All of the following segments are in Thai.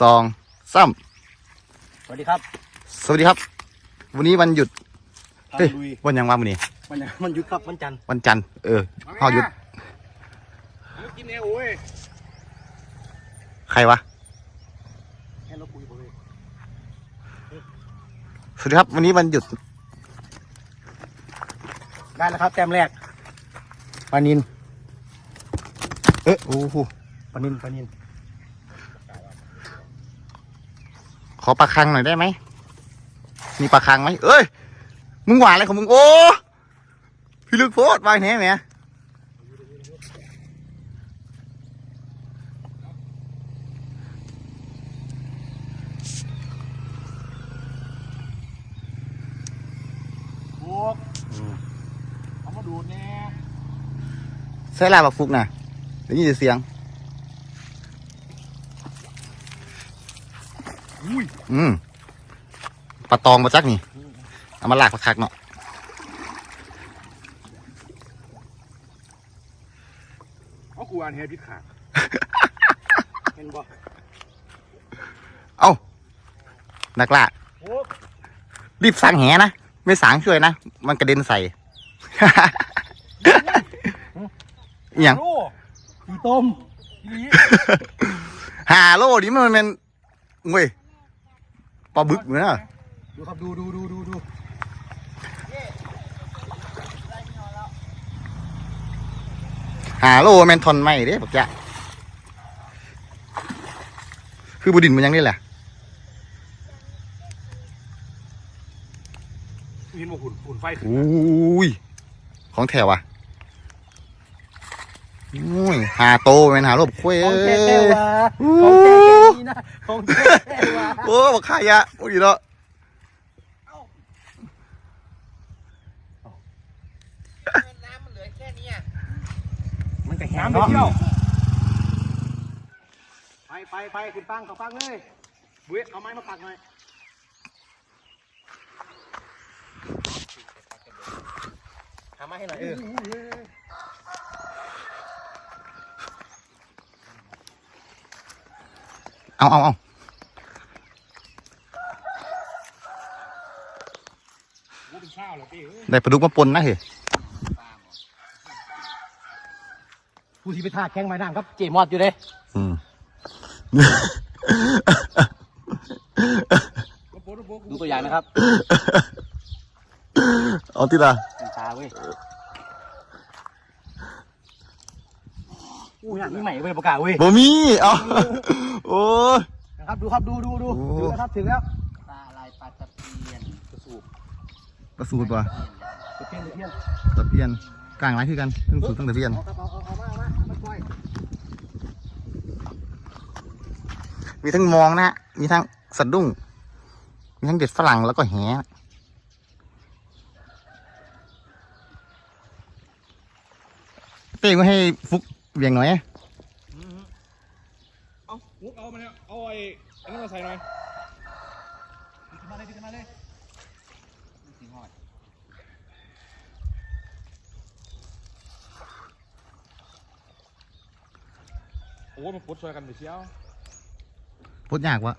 สองสามสวัสดีครับ สวัสดีครับ วันนี้วันหยุดทางเฮ้ยลุยวันหยังวันวันนี้มันมันหยุดครับวันจันทร์วันจันทร์เออเฮาหยุดกินแน่โอ้ยใครวะแค่เราคุยบ่เลยสวัสดีครับวันนี้วันหยุด ได้แล้วครับ แต้มแรกปลานิน เอ๊ะโอ้โหปลานินปลานิน ขอปลาคังหน่อยได้ไหม มีปลาคังไหมเอ้ย มึงหวานอะไรของมึง โอ้ พี่ลึกโพดวางแหนแหมพวกเอามาดูดแน่ใส่ลาบักฟุกน่ะได้ยินแต่เสียง อุ้ยอืมปลาตองมาจักนี่ เอามาลากปลาคักเนาะเอากูอ่านเฮพิษขาเห็นบ่เอ้านักล่าพวกรีบสั่งแหนะ ไม่สางช่วยนะ มันกระเด็นใส่อหย่างโอ้อีต้มอีหลีฮาโลนี่มันเป็นเว้ย ปลาบึกเหมือนน่ะดูครับดูดูดูดูดูฮาโลแมนทอนไม่เด้ปักจะคือบุดินมันยังนี่แหละเห็นบ่หุ่นหุ่นไฟขึ้นอุ้ยของแถวอะอุ้ยฮาโตแมนฮาโลบคุยของเอ้แท้ยๆว่ะของแท้ๆนี่นะของแท้ๆว่ะโอ้บักขายะ โอ้ยเนาะมันก็แห้งเนาะไปไปไปขึ้นฟังเขาฟังเลยเว้ยเอาไม้มาปักหน่อยหามาให้หน่อยเออเอาเอาเอา กูเป็นข้าวเหรอพี่เอ้ย ได้ปลาดุกมาปนนะเฮ้ยผู้ที่ไปท่าแข้งไม้ด่างครับ เจมอดอยู่เลยอืมดูตัวอย่างนะครับ เอาที่ละเป็นตาเว้ยอู้ยนี่ใหม่เว้ยประกาศเว้ยบ่มี เอาโอ้ยนะครับ ดูครับ ดูดูดูโอ้ดูนะครับ ถึงแล้ว ปลาลายปลาตะเพียน กระสูบ ประสูตรป่ะกระเพี้ยนกระเพี้ยนตะเพียนกลางไรคือกันทั้งสูตรทั้งตะเพียนเอาครับเอาเอาเอามาเอามาเอามาปล่อยมีทั้งมองนะมีทั้งสะดุ้ง มีทั้งเด็ดฝรั่งแล้วก็แหเป้งไว้ให้ฟุกเวียงหน่อยเอามุกเอามาเนี่ยเอาไอ้อันนั้นมาใส่หน่อยขึ้นมาเลยขึ้นมาเลย โอ้มันปลดช่วยกันไปเชียวพูดยากวะ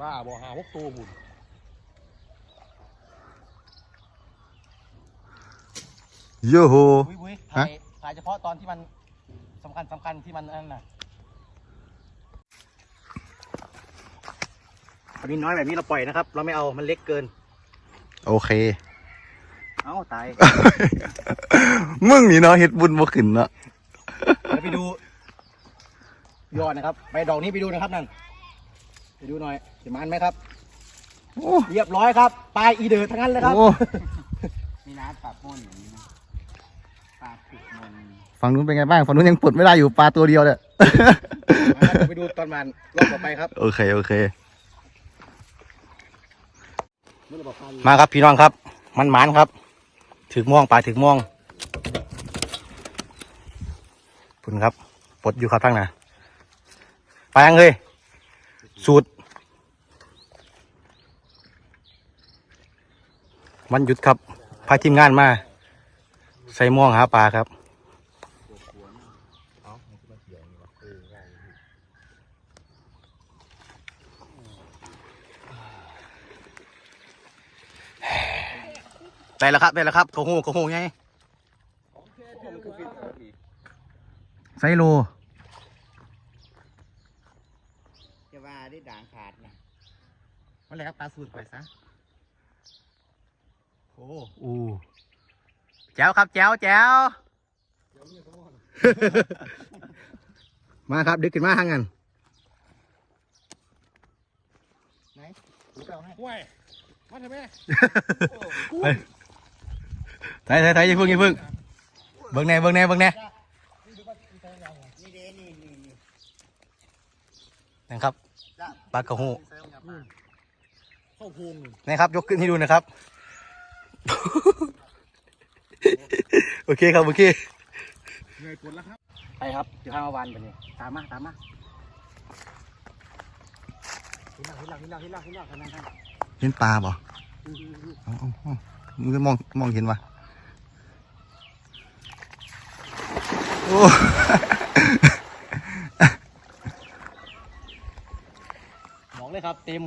บ้าบ่หาพวกตัวหุ่นโยโฮบุ้ยบุ้ยฮะถ่ายถ่ายเฉพาะตอนที่มันสำคัญสำคัญที่มันนั่นน่ะอันนี้น้อยแบบนี้เราปล่อยนะครับ เราไม่เอามันเล็กเกิน โอเค เอ้าตาย มึงนี่เนาะเฮ็ดบุญบ่ขึ้นเนาะเดี๋ยวไปดู ยอดนะครับ ไปดอกนี้ไปดูนะครับนั่น ไปดูหน่อยเห็นมันไหมครับ โอ้เรียบร้อยครับ ปลายอีเดอร์ทั้งนั้นเลยครับ โอ้มีน้ำปลาป่นอย่างนี้นะปลาผุกมนฝั่งนู้นเป็นไงบ้างฝั่งนู้นยังปลดไม่ได้อยู่ปลาตัวเดียวเนี่ยนะครับเดี๋ยวไปดูตอนมันรอบต่อไปครับโอเคโอเค มาครับพี่น้องครับ มันหมานครับ ถึงม่วงปลาถึงม่วงพุ่นครับปลดอยู่ครับทั้งน่ะไปยังเลยสูตรวันหยุดครับพาทีมงานมา ใส่ม่วงหาปลาครับ ได้แล้วครับได้แล้วครับโกโหโกโหไงไซโลจะว่าได้ด่างขาดนะมาแล้วปลาสูตรไปซะโอ้อู้แจ๋วครับแจ๋วแจ๋วมาครับดึกขึ้นมาทางนั้นห่วยมาทำไม ไทยไทยไทยอย่าเพิ่งอย่าเพิ่งเบิ่งแน่เบิ่งแน่เบิ่งแน่นี่เด้นี่นี่นี่นะครับปลากระโหเข้าพุงนะครับ ยกขึ้นให้ดูนะครับ โอเคครับ โอเคเหนื่อยปวดแล้วครับ ไปครับอยู่ข้างวันไปเลยตามมาตามมาขึ้นหลังขึ้นหลังขึ้นหลังขึ้นหลังขึ้นหลังขึ้นหลังขึ้นหลังเห็นปลาบ่เอาเอาเอามึงก็มองมองเห็นวะ โอ้บอกเลยครับเต็ม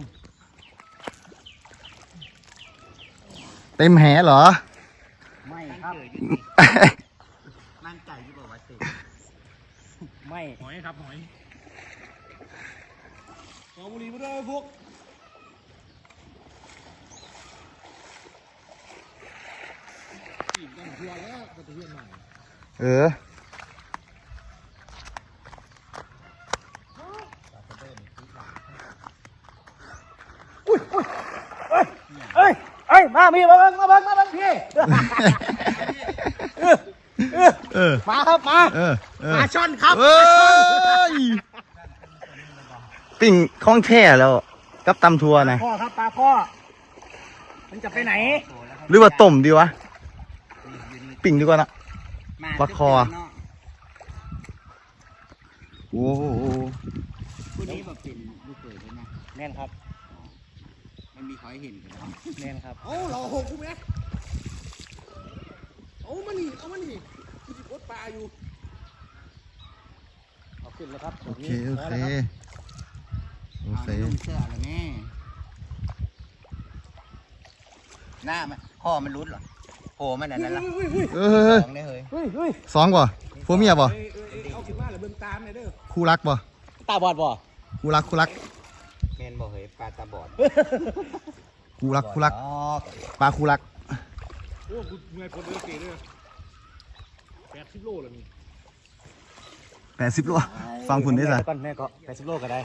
เต็มแหเหรอ ไม่ครับ มั่นใจที่บอกว่าติดไม่ หอยครับ หอยเอาบุหรี่มาด้วยพวกอีกตั้งเพื่อแล้วก็จะเพื่อนใหม่ เออ เอ้ยเอ้ย มาพี่มาเบิ่งมาเบิ่งมาเบิ่งพี่เออมาครับมาเออเออปลาช่อนครับเอ้ยปิ่งข้องแช่แล้ว กับตำทัวนะพ่อครับปลาพ่อมันจะไปไหน หรือว่าต้มดีวะ ปิ่งดีกว่านะมาปลาคอเนาะโอ้โหผู้นี้แบบเป็นลูกเขยด้วยนะแน่นครับ มันมีคอยเห็นกันนะแน่นครับ เอาเราหกกูไหมเอามานี่เอามานี่กูจะกดปลาอยู่เอาขึ้นแล้วครับโอเคโอเคโอเอาเคในนุ่มเสื้ออะไรแม่หน้ามันคอมันรุดเหรอโผล่มันอันนั้นละเออเฮ้ยของได้เฮ้ยเฮ้ยเฮ้ยสองบ่ผัวเมียบ่เอ้ยเอ้ยเอ้ยเอาขึ้นมาแล้วเบิ่งตามเลยเด้อคู่รักบ่ตาบอดบ่คู่รักคู่รักแม นบอกเฮ้ยปลาตาบอดคู่รักคู่รักบอดปลาคู่รักโอ้กูเหนื่อยปวดเลยเกยเด้อแปดสิบโลแล้วนี่แปดสิบโลฟังคุณได้สิก่อนแม่ก็แปดสิบโลก็ได้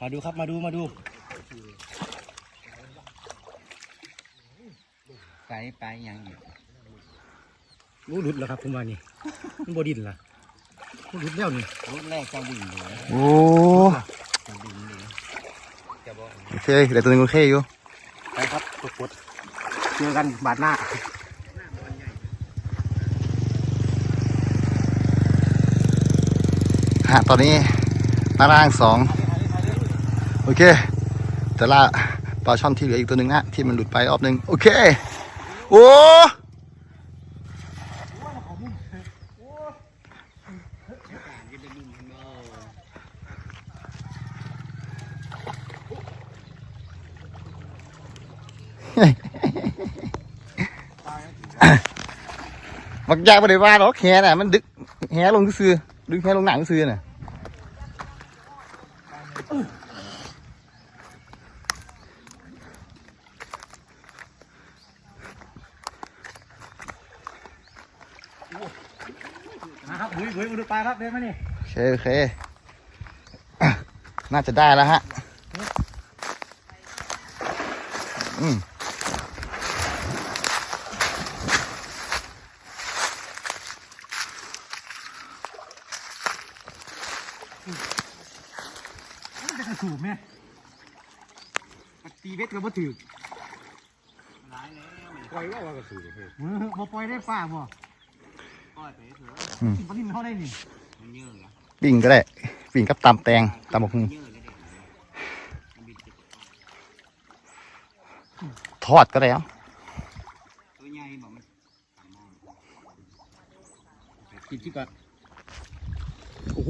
มาดูครับมาดูมาดูไปไปยังอยู่รู้หลุดแล้วครับผมว่านี่มันบดินล่ะมันหลุดแล้วนี่รุ่นแรกจะดิ่งเลยโอ้จะดิ่ง เลยจะบอกโอเคเดี๋ยวตัวนึงโอเคอยู่ไปครับกดกดเจอกันบาดหน้าฮะตอนนี้ตารางสองโอเค แต่ละปลาช่อนที่เหลืออีกตัวหนึ่งนะที่มันหลุดไปรอบหนึ่งโอเค โอ้ บักยากบ่ได้ว่าหรอกแหน่ะมันดึกแหลงซื้อดึงแหลงหนังซื้อน่ะนะครับบุยบุยมาดูปลาครับเดินมานี่โอเคโอเคอะน่าจะได้แล้วฮะ อืม มันจะกระสูบไหมตี เบ็ดก็บ่ถือปล่อยว่าว่ากระสือเฮ้ยมือบ่ปล่อยได้ป้าบ่ก้อยไปเถอะกินปลาลิ้นเขาได้นี่มันเยอะเหรอปิ่งก็ได้ปิ่งกับตำแตงตำบักหุ่งเยอะเลยเด็กมันมีติดทอดก็ได้เอ้าตัวใหญ่บอกมันต่ำมากกินที่ก่อน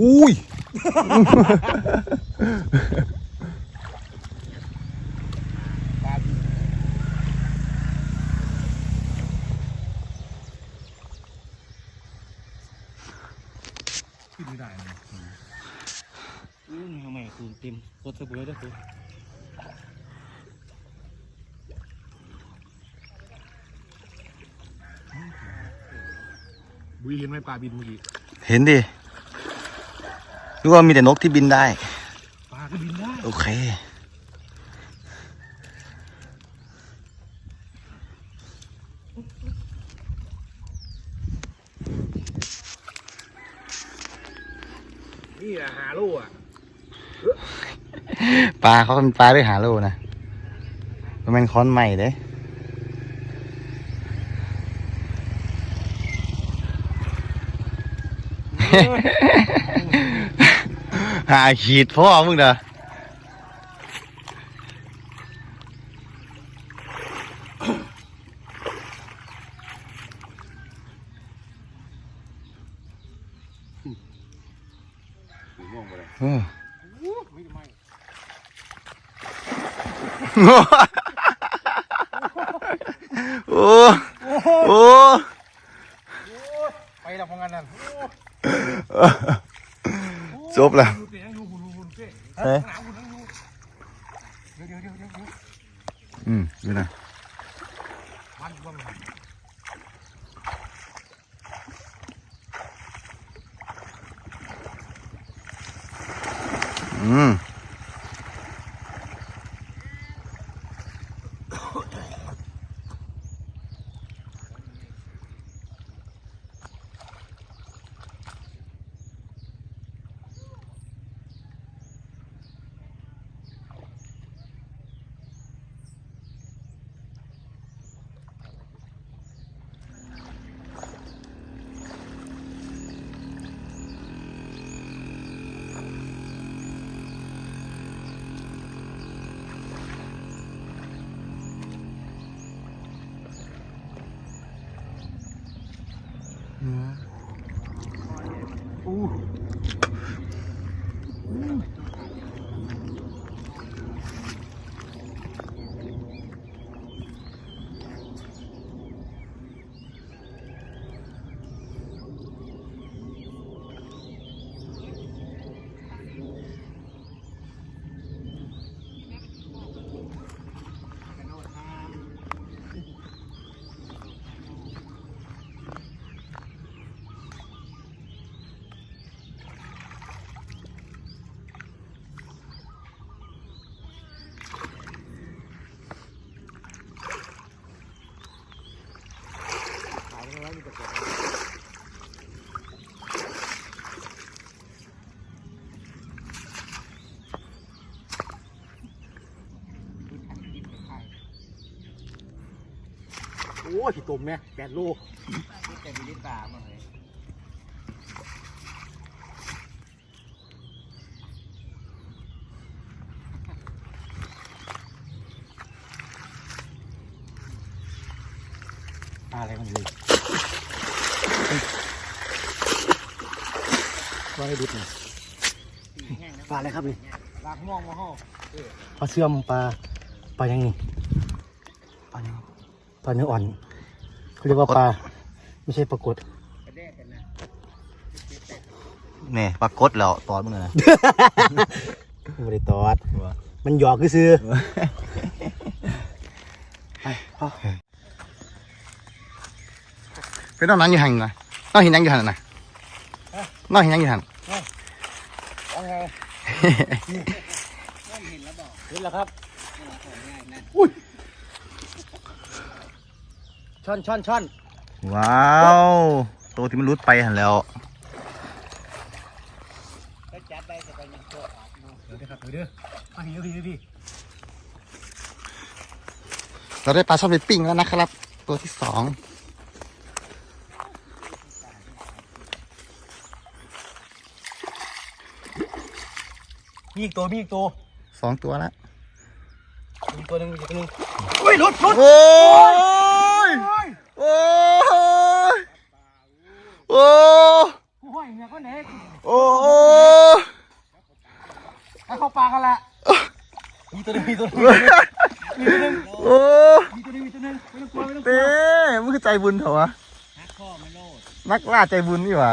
อุ้ย ไม่ได้เลยอืมทำไมคุณเต็มรถสบู่ด้วยคุณบุยเห็นไหมปลาบินเมื่อกี้เห็นดิรู้ว่ามีแต่นกที่บินได้ ปลาก็บินได้ โอเค นี่อะหาโลอะ ปลาเขาเป็นปลาด้วยหาโลนะมันเป็นค้อนใหม่เด้หาขีดพ่อมึงเด้อเออ โอ้โอ้ ไปแล้วพองันนั่น จบแล้ว ดูเสียงดูหุ่นหุ่นเจ๊ เอ๊ะ หนาวหุ่นนั่งดู เดี๋ยวเดี๋ยวเดี๋ยวเดี๋ยวเดี๋ยว อืมดูนะ มันว่ามัน อืม ที่ อ้ยขี้ตุ่มเนี่ยแปดโลที่แต่ไม่ได้ปลามาเลยปลาอะไรมันเลยว่าให้ดิบหน่อยตีแห้งนะปลาอะไรครับนี่ลากม่วงมาห่อปลาเสื่อมปลาปลายังไงปลายัง ปลาเนื้ออ่อนเขาเรียกว่าปลาไม่ใช่ปลากดกระแดกกันนะเนี่ยปรากฏแล้วตอนมึงนะไม่ได้ตอด มันหยอกคือซื้อไปพ่อเป็นน้องนั้นอยู่หันนะน้องเห็นยังอยู่หันนะน้องเห็นยังอยู่หันเอาไงเริ่มเห็นแล้วบอกเห็นแล้วครับ นี่เราของง่ายนะ ช่อนช่อนช่อนว้าวตัวที่มันรุดไปหันแล้วก็จับไปจะไปยังตัวออกเนาะเดี๋ยวครับเดี๋ยวเอาทีเอาทีเอาทีเราได้ปลาช่อนไปปิ้งแล้วนะครับ ตัวที่สองมีอีกตัวมีอีกตัวสองตัวแล้วมีอีกตัวหนึ่งมีอีกตัวหนึ่งเฮ้ยหลุดหลุดโอ้ย โอ้ยโอ้กูห้อยเนี่ยก็ไหนโอ้ให้เข้าปลากันละมีตัวหนึงมีตัวหนึงมีตัวหนึงโอ้มีตัวหนึงมีตัวหนึงไม่ต้องกลัวไม่ต้องกลัเต้วมึงคือใจบุญเถอะวะฮักข้อไม่โลดนักล่าใจบุญนี่หว่า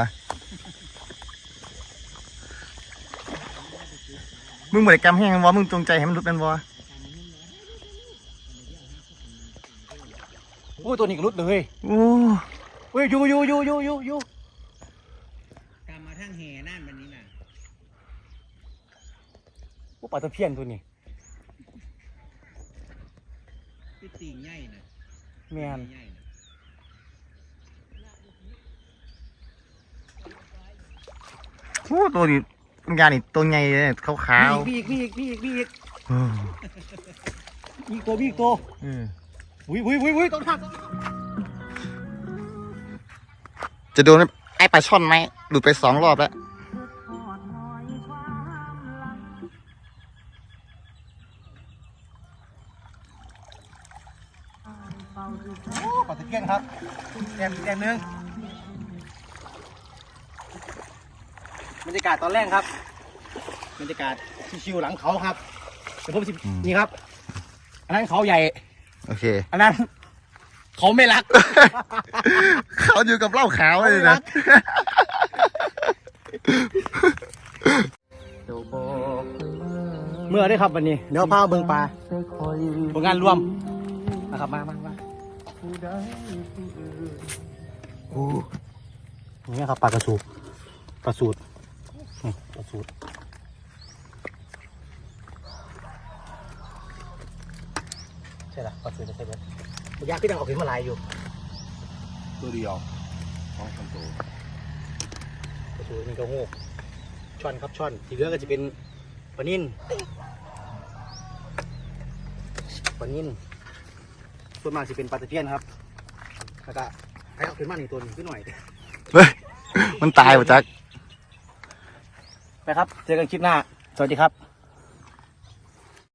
มึงบริกรรมแห้งวะมึงจงใจให้มันรุดเป็นวะ โอ้ยตัวนี้ก็รุดเลยโอ้เฮ้ยอยู่อยู่อยู่อยู่อยู่อยู่กำมาทั้งแห่นั่นวันนี้น่ะโอ้ปลาตะเพียนตัวนี้พี่ตีใหญ่น่ะแมนใหญ่น่ะโหตัวนี้ปัญญานี่ตัวใหญ่เลยขาวมีอีกมีอีกมีอีกมีอีกๆอืมมีอีกตัวมีอีกตัวอืม อุ้ยอุ้ยอุ้ยอุ้ยต้องทักจะโดนไอ้ปลาช่อนไหมหลุดไปสองรอบแล้วโอ้ปลาตะเพียนครับแกมแกมหนึงบรรยากาศตอนแรกครับบรรยากาศชิวๆหลังเขาครับเดี๋ยวผมสินี่ครับอันนั้นเขาใหญ่ โอเค อันนั้นเขาไม่รัก เขาอยู่กับเหล้าขาวเลยนะเมื่อได้ครับวันนี้ เดี๋ยวพาเบิ่งปลาผลงานรวมนะครับมามามาโอ้นี่ครับปลากระสูบปลาสูดนี่ปลาสูดใช่ละปลาสูดใช่ไหมมันยากที่ดังออกเห็นมาหลายอยู่ตัวเดียวสองคนตัวปลาสูดมันก็โง่ช่อนครับช่อนที่เหลือก็จะเป็นปลานิ่นปลานิ่นส่วนมากจะเป็นปลาตะเพียนครับแล้วก็ให้เอาขึ้นมาหนึ่งตัวหนึ่งขึ้นหน่อยเฮ้ยมันตายป่ะจักไปครับ เจอกันคลิปหน้า สวัสดีครับ